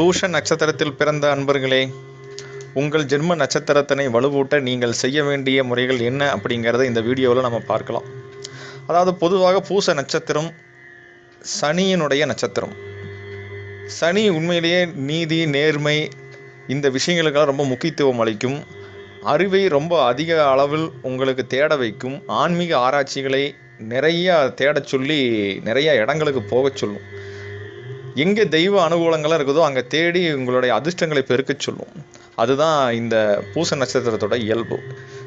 பூஷ நட்சத்திரத்தில் பிறந்த அன்பர்களே உங்கள் ஜென்ம நட்சத்திரத்தினை வலுவூட்ட நீங்கள் செய்ய வேண்டிய முறைகள் என்ன அப்படிங்கிறத இந்த வீடியோவில் நம்ம பார்க்கலாம். அதாவது பொதுவாக பூச நட்சத்திரம் சனியினுடைய நட்சத்திரம். சனி உண்மையிலேயே நீதி நேர்மை இந்த விஷயங்களுக்கெல்லாம் ரொம்ப முக்கியத்துவம் அளிக்கும். அறிவை ரொம்ப அதிக அளவில் உங்களுக்கு தேட வைக்கும். ஆன்மீக ஆராய்ச்சிகளை நிறைய தேடச் சொல்லி நிறைய இடங்களுக்கு போகச் சொல்லும். எங்கே தெய்வ அனுகூலங்களாக இருக்குதோ அங்கே தேடி உங்களுடைய அதிர்ஷ்டங்களை பெருக்கச் சொல்லும். அதுதான் இந்த பூச நட்சத்திரத்தோட இயல்பு.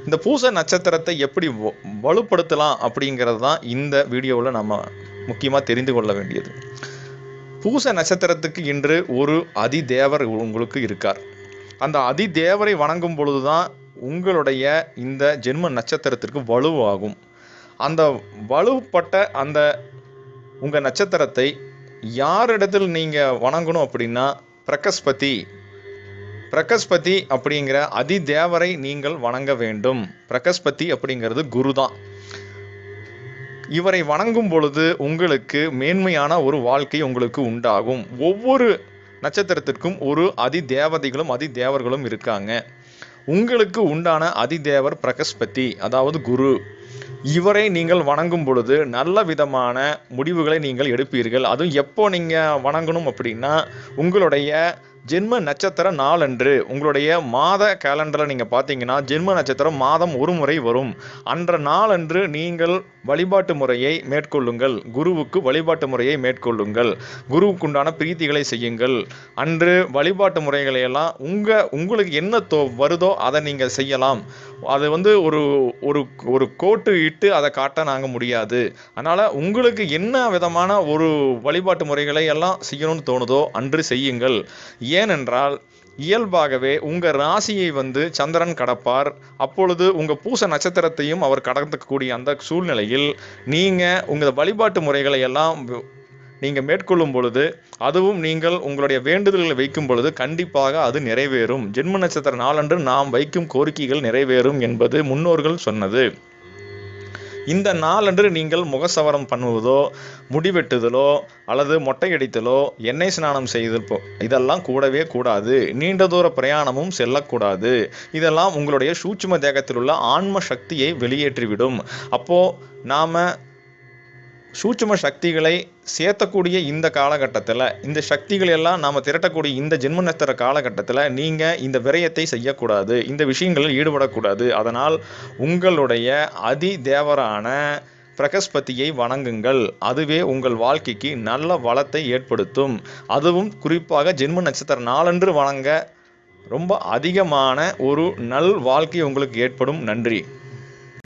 இந்த பூச நட்சத்திரத்தை எப்படி வ- வலுப்படுத்தலாம் அப்படிங்கிறது தான் இந்த வீடியோவில் நம்ம முக்கியமாக தெரிந்து கொள்ள வேண்டியது. பூச நட்சத்திரத்துக்கு இன்று ஒரு அதிதேவர் உங்களுக்கு இருக்கார். அந்த அதிதேவரை வணங்கும் பொழுது தான் உங்களுடைய இந்த ஜென்ம நட்சத்திரத்திற்கு வலுவாகும். அந்த வலுப்பட்ட அந்த உங்கள் நட்சத்திரத்தை யாரிடத்தில் நீங்கள் வணங்கணும் அப்படின்னா பிரகஸ்பதி. பிரகஸ்பதி அப்படிங்கிற அதி தேவரை நீங்கள் வணங்க வேண்டும். பிரகஸ்பதி அப்படிங்கிறது குரு தான் இவரை வணங்கும் பொழுது உங்களுக்கு மேன்மையான ஒரு வாழ்க்கை உங்களுக்கு உண்டாகும். ஒவ்வொரு நட்சத்திரத்திற்கும் ஒரு அதி தேவதைகளும் அதி தேவர்களும் இருக்காங்க. உங்களுக்கு உண்டான அதிதேவர் பிரகஸ்பதி அதாவது குரு. இவரை நீங்கள் வணங்கும் பொழுது நல்ல விதமான முடிவுகளை நீங்கள் எடுப்பீர்கள். அதுவும் எப்போ நீங்கள் வணங்கணும் அப்படின்னா உங்களுடைய ஜென்ம நட்சத்திர நாளன்று. உங்களுடைய மாத கேலண்டரில் நீங்கள் பார்த்தீங்கன்னா ஜென்ம நட்சத்திரம் மாதம் ஒரு முறை வரும். அன்ற நாளன்று நீங்கள் வழிபாட்டு முறையை மேற்கொள்ளுங்கள். குருவுக்கு வழிபாட்டு முறையை மேற்கொள்ளுங்கள். குருவுக்குண்டான பிரீத்திகளை செய்யுங்கள். அன்று வழிபாட்டு முறைகளை எல்லாம் உங்கள் உங்களுக்கு என்ன தோ வருதோ அதை நீங்கள் செய்யலாம். அது வந்து ஒரு ஒரு ஒரு கோட்டு இட்டு அதை காட்ட நாங்கள் முடியாது. அதனால் உங்களுக்கு என்ன விதமான ஒரு வழிபாட்டு முறைகளை எல்லாம் செய்யணும்னு தோணுதோ அன்று செய்யுங்கள். ஏனென்றால் இயல்பாகவே உங்கள் ராசியை வந்து சந்திரன் கடப்பார். அப்பொழுது உங்கள் பூச நட்சத்திரத்தையும் அவர் கடக்கக்கூடிய அந்த சூழ்நிலையில் நீங்கள் உங்கள் வழிபாட்டு முறைகளை எல்லாம் நீங்கள் மேற்கொள்ளும் பொழுது அதுவும் நீங்கள் உங்களுடைய வேண்டுதல்களை வைக்கும் பொழுது கண்டிப்பாக அது நிறைவேறும். ஜென்ம நட்சத்திர நாளன்று நாம் வைக்கும் கோரிக்கைகள் நிறைவேறும் என்பது முன்னோர்கள் சொன்னது. இந்த நாளன்று நீங்கள் முகசவரம் பண்ணுவதோ முடிவெட்டுதலோ அல்லது மொட்டையடித்தலோ எண்ணெய் ஸ்நானம் செய்தல் இதெல்லாம் கூடவே கூடாது. நீண்ட தூர பிரயாணமும் செல்லக்கூடாது. இதெல்லாம் உங்களுடைய சூட்சும தேகத்தில் உள்ள ஆன்ம சக்தியை வெளியேற்றிவிடும். அப்போது நாம் சூட்சும சக்திகளை சேர்த்தக்கூடிய இந்த காலகட்டத்தில் இந்த சக்திகள் எல்லாம் நாம் திரட்டக்கூடிய இந்த ஜென்ம நட்சத்திர காலகட்டத்தில் நீங்கள் இந்த விரயத்தை செய்யக்கூடாது இந்த விஷயங்களில் ஈடுபடக்கூடாது. அதனால் உங்களுடைய அதி தேவரான பிரகஸ்பதியை வணங்குங்கள். அதுவே உங்கள் வாழ்க்கைக்கு நல்ல வளத்தை ஏற்படுத்தும். அதுவும் குறிப்பாக ஜென்ம நட்சத்திர நாளன்று வணங்க ரொம்ப அதிகமான ஒரு நல் வாழ்க்கை உங்களுக்கு ஏற்படும். நன்றி.